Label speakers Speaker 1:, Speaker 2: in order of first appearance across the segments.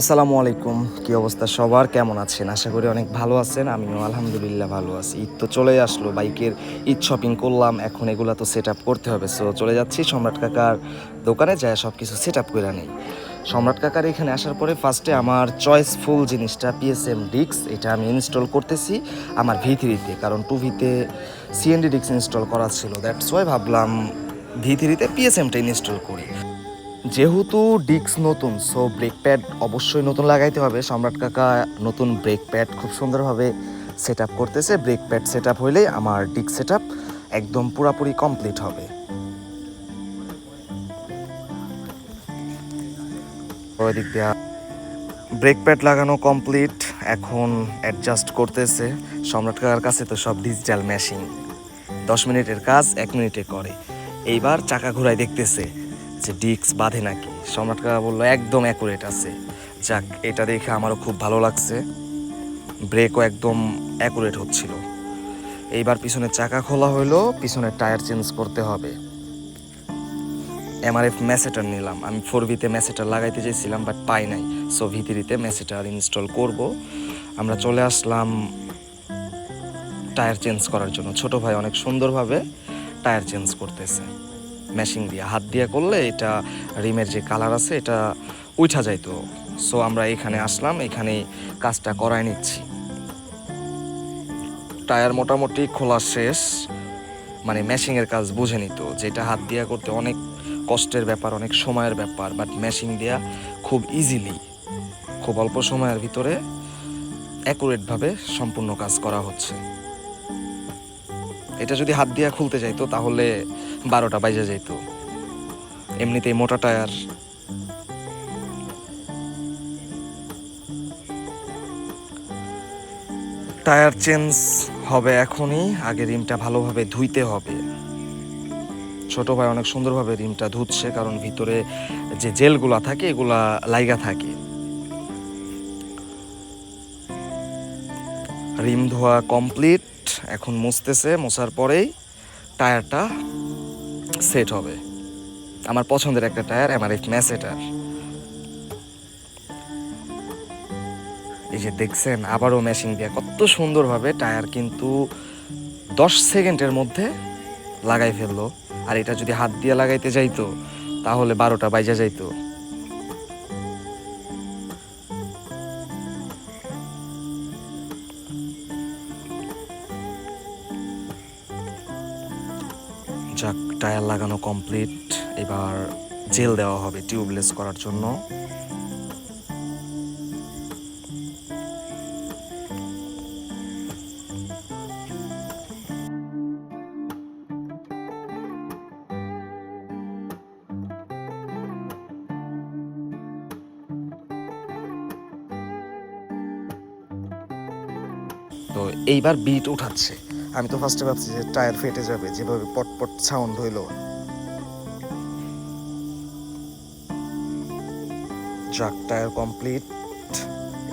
Speaker 1: আসসালামু আলাইকুম। কি অবস্থা? সবার কেমন আছেন? আশা করি অনেক ভালো আছেন। আমিও আলহামদুলিল্লাহ ভালো আছি। ঈদ তো চলে আসলো, বাইকের ঈদ শপিং করলাম, এখন এগুলা তো সেট আপ করতে হবে। সো চলে যাচ্ছি সম্রাট কাকার দোকানে, যায় সব কিছু সেট আপ করে নেই সম্রাট কাকার এখানে আসার পরে ফার্স্টে আমার চয়েসফুল জিনিসটা পিএসএম ডিক্স এটা আমি ইনস্টল করতেছি আমার ভি থ্রিতে কারণ টু ভিতে সিএনডি ডিক্স ইনস্টল করা ছিল। দ্যাটস ওয়াই ভাবলাম ভি থ্রিতে পিএসএমটা ইনস্টল করি। যেহেতু ডিক্স নতুন সো ব্রেক প্যাড অবশ্যই নতুন লাগাইতে হবে। সম্রাট কাকা নতুন ব্রেক প্যাড খুব সুন্দরভাবে সেট আপ করতেছে। ব্রেক প্যাড সেট আপ হইলেই আমার ডিক সেট আপ একদম পুরাপুরি কমপ্লিট হবে। ওই দিক দিয়া ব্রেক প্যাড লাগানো কমপ্লিট এখন অ্যাডজাস্ট করতেছে। সম্রাট কাকার কাছে তো সব ডিজিটাল মেশিন দশ মিনিটের কাজ, এক মিনিটে করে। এইবার চাকা ঘুরাই দেখতেছে। যে ডিক্স বাঁধে নাকি? সম্রাট কাকা বলল, একদম অ্যাকুরেট আছে। যাক, এটা দেখে আমারও খুব ভালো লাগছে। ব্রেকও একদম অ্যাকুরেট হচ্ছিল। এইবার পিছনে চাকা খোলা হইল, পিছনে টায়ার চেঞ্জ করতে হবে। এমআরএফ ম্যাসেটার নিলাম। আমি ফোর ভিতে ম্যাসেটার লাগাইতে চেয়েছিলাম বাট পাই নাই। সো ভিতরিতে ম্যাসেটার ইনস্টল করব। আমরা চলে আসলাম টায়ার চেঞ্জ করার জন্য। ছোট ভাই অনেক সুন্দরভাবে টায়ার চেঞ্জ করতেছে। মেশিন দিয়ে, হাত দিয়ে করলে এটা রিমের যে কালার আছে এটা উঠা যাইতো সো আমরা এখানে আসলাম এখানে কাজটা করায় নিচ্ছি। টায়ার মোটামুটি খোলা শেষ মানে ম্যাশিংয়ের কাজ বুঝে নিত যেটা হাত দিয়া করতে অনেক কষ্টের ব্যাপার, অনেক সময়ের ব্যাপার বাট ম্যাশিং দিয়া খুব ইজিলি খুব অল্প সময়ের ভিতরে অ্যাকুরেটভাবে সম্পূর্ণ কাজ করা হচ্ছে। এটা যদি হাত দিয়া খুলতে যাইতো, তাহলে বারোটা বাইজে যেত এমনিতেই মোটা টায়ার। টায়ার চেঞ্জ হবে এখনই, আগে রিমটা ভালোভাবে ধুইতে হবে। ছোট ভাই অনেক সুন্দরভাবে রিমটা ধুচ্ছে, কারণ ভিতরে যে জেলগুলা থাকে, এগুলা লাইগা থাকে। রিম ধোয়া কমপ্লিট। এখন মুছতেছে, মোছার পরেই টায়ারটা সেট হবে। আমার পছন্দের একটা টায়ার এমআরএফ ম্যাসেটার এই যে দেখছেন, আবারও মেশিং দিয়ে কত সুন্দরভাবে টায়ার কিন্তু দশ সেকেন্ডের মধ্যে লাগাই ফেলল। আর এটা যদি হাত দিয়ে লাগাইতে যাইতো, তাহলে বারোটা বাইজা যাইতো। যাক, টায়ার লাগানো কমপ্লিট এবার জেল দেওয়া হবে টিউবলেস করার জন্য। তো এইবার বিট উঠাচ্ছে। আমি তো ফার্স্টে ভাবছি যে টায়ার ফেটে যাবে, যেভাবে পটপট সাউন্ড হইল। ট্রাক টায়ার কমপ্লিট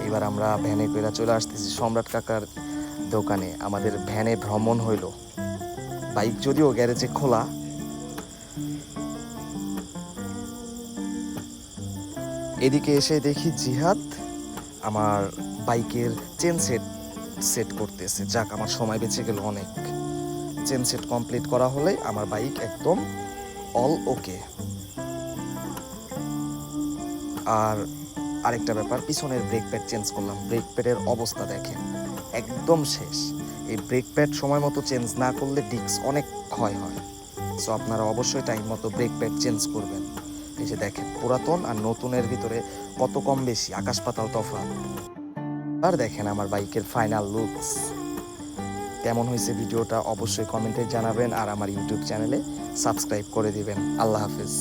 Speaker 1: এবার আমরা ভ্যানে করে চলে আসতেছি সম্রাট কাকার দোকানে। আমাদের ভ্যানে ভ্রমণ হইল। বাইক যদিও গ্যারেজে খোলা। এদিকে এসে দেখি জিহাদ, আমার বাইকের চেন সেট সেট করতেছে। যাক, আমার সময় বেঁচে গেল অনেক। চেন সেট কমপ্লিট করা হলে আমার বাইক একদম অল ওকে আর আরেকটা ব্যাপার, পিছনের ব্রেক প্যাড চেঞ্জ করলাম। ব্রেক প্যাডের অবস্থা দেখেন, একদম শেষ। এই ব্রেক প্যাড সময় মতো চেঞ্জ না করলে ডিস্ক অনেক ক্ষয় হয়। সো আপনারা অবশ্যই টাইম মতো ব্রেক প্যাড চেঞ্জ করবেন। এই যে দেখেন, পুরাতন আর নতুনের ভিতরে কত কম বেশি, আকাশ পাতাল তফাৎ। আর দেখেন আমার বাইকের ফাইনাল লুকস কেমন হয়েছে ভিডিওটা অবশ্যই কমেন্টে জানাবেন আর আমার ইউটিউব চ্যানেলে সাবস্ক্রাইব করে দিবেন। আল্লাহ হাফিজ।